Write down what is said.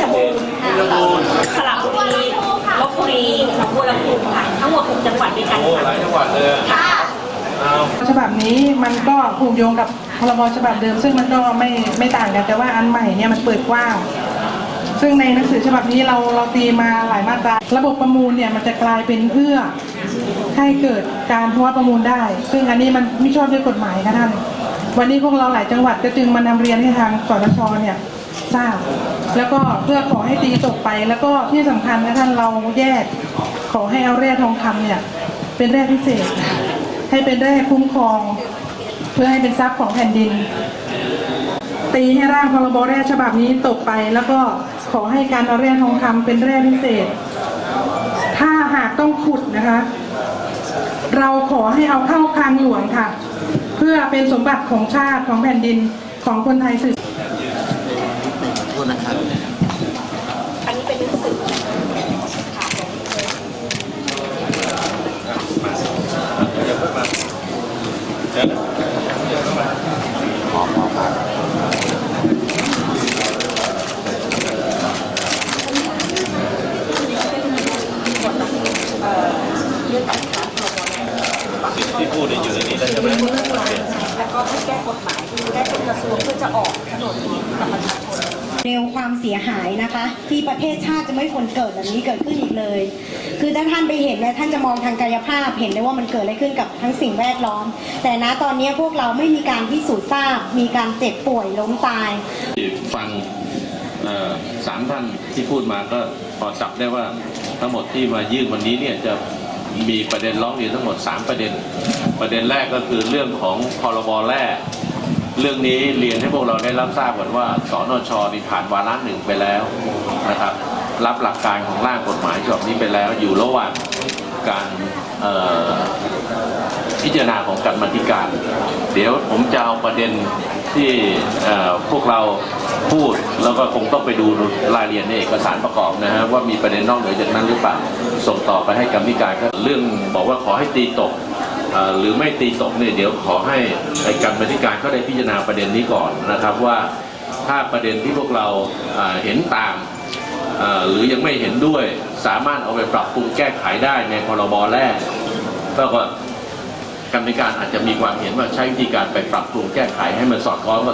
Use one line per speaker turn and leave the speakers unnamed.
ชรบูรณ์สระบุรีลบบุรีหนองบัวลำพูค่ะทั้งหมด6จังหวัดด้วยกัน
โอ้หลายจังหวัดเลย
ค่ะ
เอา
ฉบับนี้มันก็ผูกโยงกับพรบฉบับเดิม ซึ่งมันก็ไม่ไม่ต่างกันแต่ว่าอันใหม่เนี่ยมันเปิดกว้าง ซึ่งในหนังสือฉบับนี้เราเราตีมาหลายมาตรา ระบบประมูลเนี่ยมันจะกลายเป็นเอื้อให้เกิดการหัวประมูลได้ ซึ่งอันนี้มันไม่ชอบด้วยกฎหมายค่ะท่าน วันนี้พวกเราหลายจังหวัดก็จึงมานำเรียนให้ทางสนชเนี่ย ทราบ แล้วก็เพื่อขอให้ตีตกไป แล้วก็ที่สำคัญนะท่านเราแยก ขอให้เอาแร่ทองคำเนี่ย เป็นแร่พิเศษ ให้เป็นแร่คุ้มครอง เพื่อให้เป็นทรัพย์ของแผ่นดิน ตีให้ร่างพรบแร่ฉบับนี้ตกไป แล้วก็ขอให้การเอาแร่ทองคำเป็นแร่พิเศษ ถ้าหากต้องขุดนะคะ เราขอให้เอาเข้าคลังหลวงค่ะ เพื่อเป็นสมบัติของชาติของแผ่นดินของคนไทยสืบ
ษนะครับ
อันนี้เป็นหนังสือค่ะ
ข
อขอฝาก
สิ่งที่พูดอยู่ในนี้แล้วใช่ไหม
แล้วก็ให้แก้กฎหมายที่ได้เป็นกระทรวงเพื่อจะออกโฉนนี้กับประชาชน
เร็วความเสียหายนะคะ ที่ประเทศชาติจะไม่ควรเกิดแบบนี้เกิดขึ้นอีกเลย คือถ้าท่านไปเห็นเนี่ยท่านจะมองทางกายภาพเห็นเลยว่ามันเกิดอะไรขึ้นกับทั้งสิ่งแวดล้อม แต่ณตอนนี้พวกเราไม่มีการพิสูจน์ทราบ มีการเจ็บป่วยล้มตาย
ฟังสามท่านที่พูดมาก็พอจับได้ว่าทั้งหมดที่มายื่นวันนี้เนี่ยจะมีประเด็นร้องเรียนทั้งหมด 3 ประเด็น ประเด็นแรกก็คือเรื่องของพรบแร่ เรื่องนี้เรียนให้พวกเราได้รับทราบก่อนว่าสนชนี่ผ่านวาระหนึ่งไปแล้วนะครับ รับหลักการของร่างกฎหมายฉบับนี้ไปแล้วอยู่ระหว่างการพิจารณาของกรรมธิการ เดี๋ยวผมจะเอาประเด็นที่พวกเราพูดแล้วก็คงต้องไปดูรายละเอียดในเอกสารประกอบนะฮะว่ามีประเด็นนอกเหนือจากนั้นหรือเปล่าส่งต่อไปให้กรรมธิการเรื่องบอกว่าขอให้ตีตก หรือไม่ตีตกเนี่ยเดี๋ยวขอให้ไอ้กรรมาธิการเขาได้พิจารณาประเด็นนี้ก่อนนะครับว่าถ้าประเด็นที่พวกเราเห็นต่างหรือยังไม่เห็นด้วยสามารถเอาไปปรับปรุงแก้ไขได้ในพรบแรกก็กรรมการอาจจะมีความเห็นว่าใช้วิธีการไปปรับปรุงแก้ไขให้มันสอดคล้องกับ